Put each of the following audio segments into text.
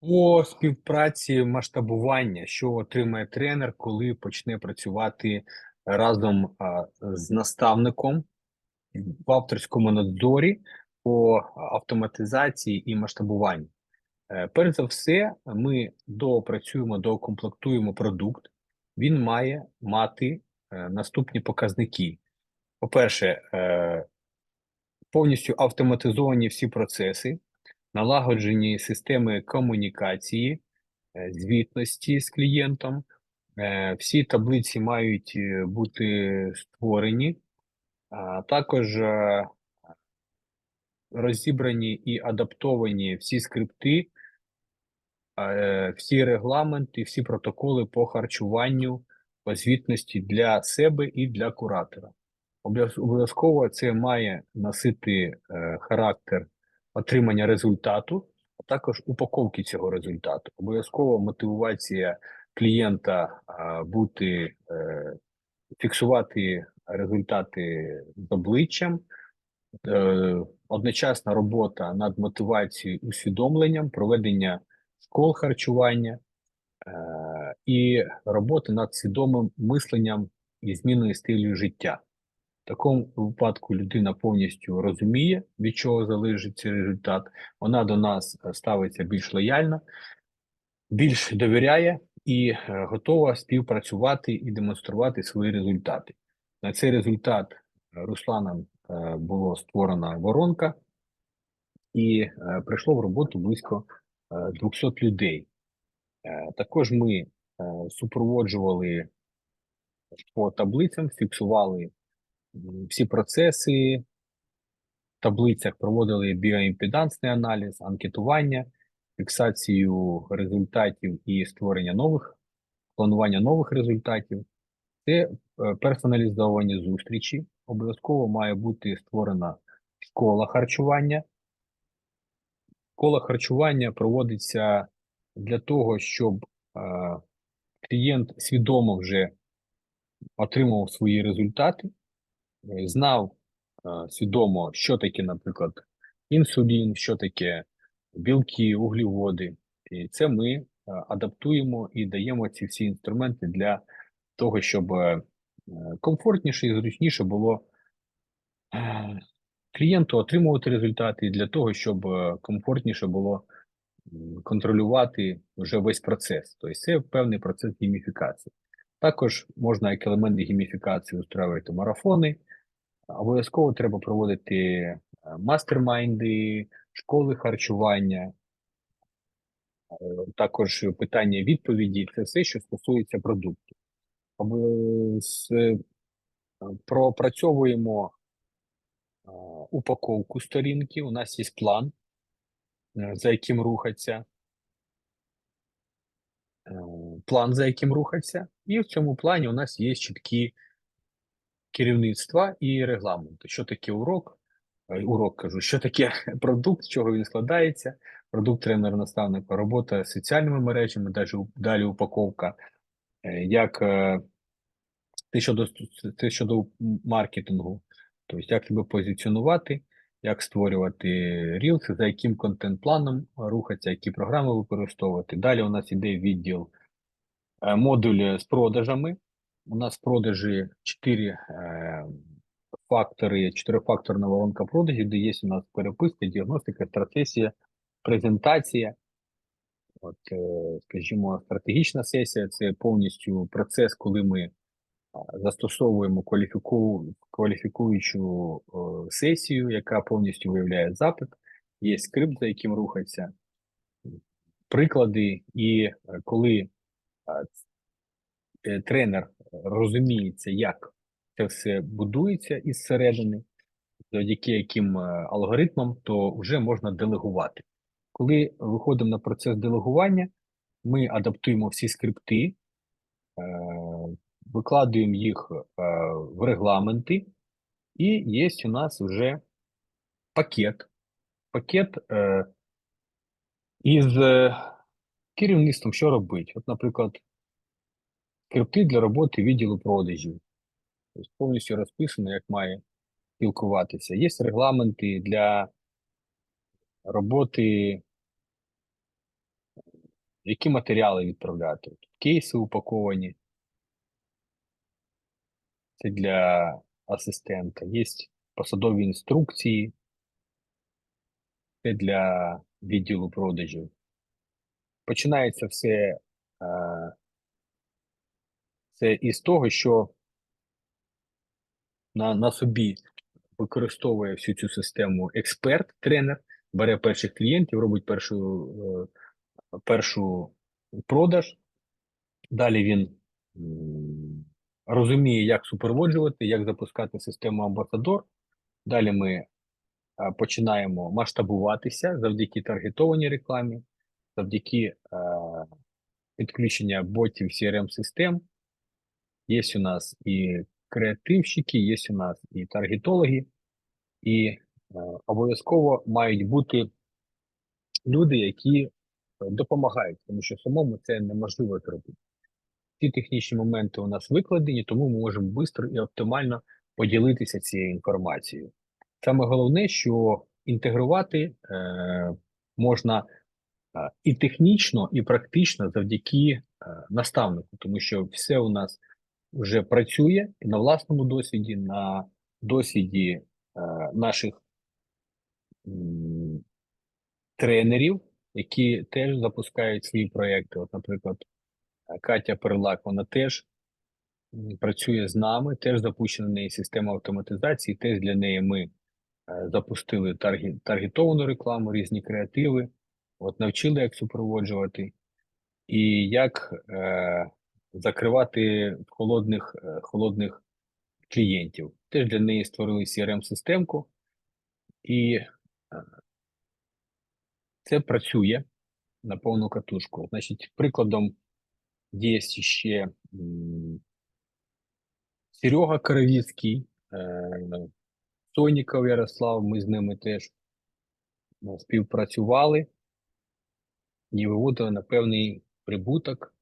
По співпраці масштабування, що отримає тренер, коли почне працювати разом з наставником в авторському надзорі по автоматизації і масштабуванню. Е, Перш за все, ми доопрацюємо, доукомплектуємо продукт. Він має мати е, наступні показники. По-перше, е, повністю автоматизовані всі процеси, налагоджені системи комунікації, е, звітності з клієнтом. Е, Всі таблиці мають е, бути створені, а також розібрані і адаптовані всі скрипти, всі регламенти, всі протоколи по харчуванню, по звітності для себе і для куратора. Обов'язково це має носити характер отримання результату, а також упаковки цього результату. Обов'язково мотивація клієнта а, бути, е, фіксувати результати з обличчям, е, одночасна робота над мотивацією, усвідомленням, проведення школ харчування е, і робота над свідомим мисленням і зміною стилю життя. Такому випадку людина повністю розуміє, від чого залежить цей результат. Вона до нас е, ставиться більш лояльно, більш довіряє і е, готова співпрацювати і демонструвати свої результати. На цей результат е, Русланом було створена воронка, і прийшло в роботу близько е, 200 людей. Також ми супроводжували по таблицям, фіксували всі процеси, в таблицях проводили біоімпедансний аналіз, анкетування, фіксацію результатів і створення нових, планування нових результатів. Це е, персоналізовані зустрічі. Обов'язково має бути створена школа харчування. Школа харчування проводиться для того, щоб е, клієнт свідомо вже отримував свої результати, знав е, свідомо, що таке, наприклад, інсулін, що таке білки, углеводи. І це ми е, адаптуємо і даємо ці всі інструменти для того, щоб е, комфортніше і зручніше було клієнту отримувати результати, і для того, щоб комфортніше було контролювати вже весь процес. Тобто це певний процес гейміфікації. Також можна як елементи гейміфікації устроювати марафони. Обов'язково треба проводити е, мастермайнди, школи харчування, е, також питання відповіді. Це все, що стосується продукту. Е, Пропрацьовуємо упаковку сторінки. У нас є план, за яким рухатися. План, за яким рухатися, і в цьому плані у нас є чіткі керівництва і регламенти. Що таке урок? Е, Урок кажу, що таке продукт, з чого він складається, продукт тренер наставника, робота з соціальними мережами, далі, далі упаковка, е, як е, те щодо, те щодо маркетингу, тобто як себе позиціонувати, як створювати рілси, за яким контент-планом рухатися, які програми використовувати. Далі у нас іде відділ модуль з продажами. У нас продажі 4 е, фактори, чотирифакторна воронка продажів, де є у нас переписка, діагностика, стратегія, презентація. От, е, скажімо, стратегічна сесія це повністю процес, коли ми застосовуємо кваліфіку... кваліфікуючу е, сесію, яка повністю виявляє запит. Є скрипт, за яким рухатися, приклади, і е, коли е, тренер розуміється, як це все будується із середини, завдяки яким е, алгоритмам, то вже можна делегувати. Коли виходимо на процес делегування, ми адаптуємо всі скрипти, е, викладуємо їх е, в регламенти, і є у нас вже пакет. Пакет е, із е, керівництвом, що робити. От, наприклад, скрипти для роботи відділу продажів. Тобто повністю розписано, як має спілкуватися. Є регламенти для роботи які матеріали відправляти. Тут кейси упаковані. Це для асистента. Є посадові інструкції. Це для відділу продажів. Починається все е, це із того, що на, на собі використовує всю цю систему експерт, тренер, бере перших клієнтів, робить першу, е, першу продаж. Далі він розуміє, як супроводжувати, як запускати систему амбасадор. Далі ми е, починаємо масштабуватися завдяки таргетованій рекламі, завдяки е, підключення ботів crm систем Є у нас і креативщики, є у нас і таргетологи, і е, обов'язково мають бути люди, які допомагають, тому що самому це неможливо зробити. Ці технічні моменти у нас викладені, тому ми можемо швидко і оптимально поділитися цією інформацією. Саме головне, що інтегрувати е, можна е, і технічно, і практично завдяки е, наставнику, тому що все у нас вже працює на власному досвіді, на досвіді е, наших тренерів, які теж запускають свої проекти. От, наприклад, Катя Перлак, вона теж працює з нами, теж запущена в неї система автоматизації. Теж для неї ми е, запустили таргі, таргетовану рекламу, різні креативи, от навчили, як супроводжувати, і як е, закривати холодних, е, холодних клієнтів. Теж для неї створили CRM-системку, і е, це працює на повну катушку. Значить, прикладом є ще Серега Коровіцький, е, Соніков Ярослав, ми з ними теж е, співпрацювали і виводили на певний прибуток.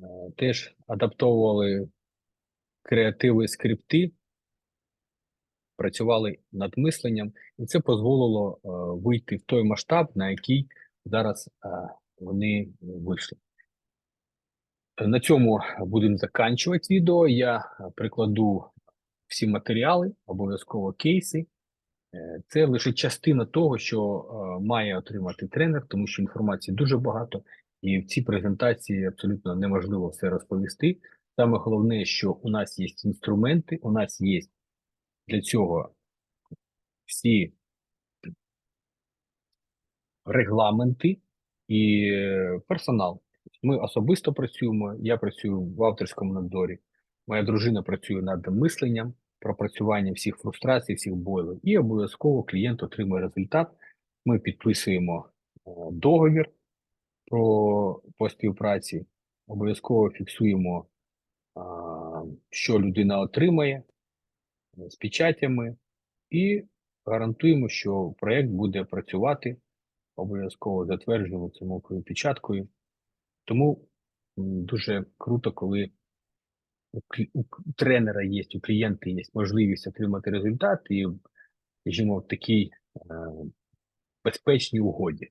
Е, Теж адаптовували креативи скрипти, працювали над мисленням, і це дозволило е, вийти в той масштаб, на який зараз е, вони вийшли. На цьому будемо заканчувати відео. Я прикладу всі матеріали, обов'язково кейси. Це лише частина того, що має отримати тренер, тому що інформації дуже багато, і в цій презентації абсолютно неможливо все розповісти. Саме головне, що у нас є інструменти, у нас є для цього всі регламенти і персонал. Ми особисто працюємо. Я працюю в авторському надзорі. Моя дружина працює над мисленням, пропрацюванням всіх фрустрацій, всіх бойлів. І обов'язково клієнт отримує результат. Ми підписуємо е, договір про по співпраці, обов'язково фіксуємо, що людина отримає з печатями, і гарантуємо, що проєкт буде працювати обов'язково затверджується мовкою печаткою. Тому дуже круто, коли у тренера є, у клієнта є можливість отримати результат і, скажімо, в такій е, безпечній угоді.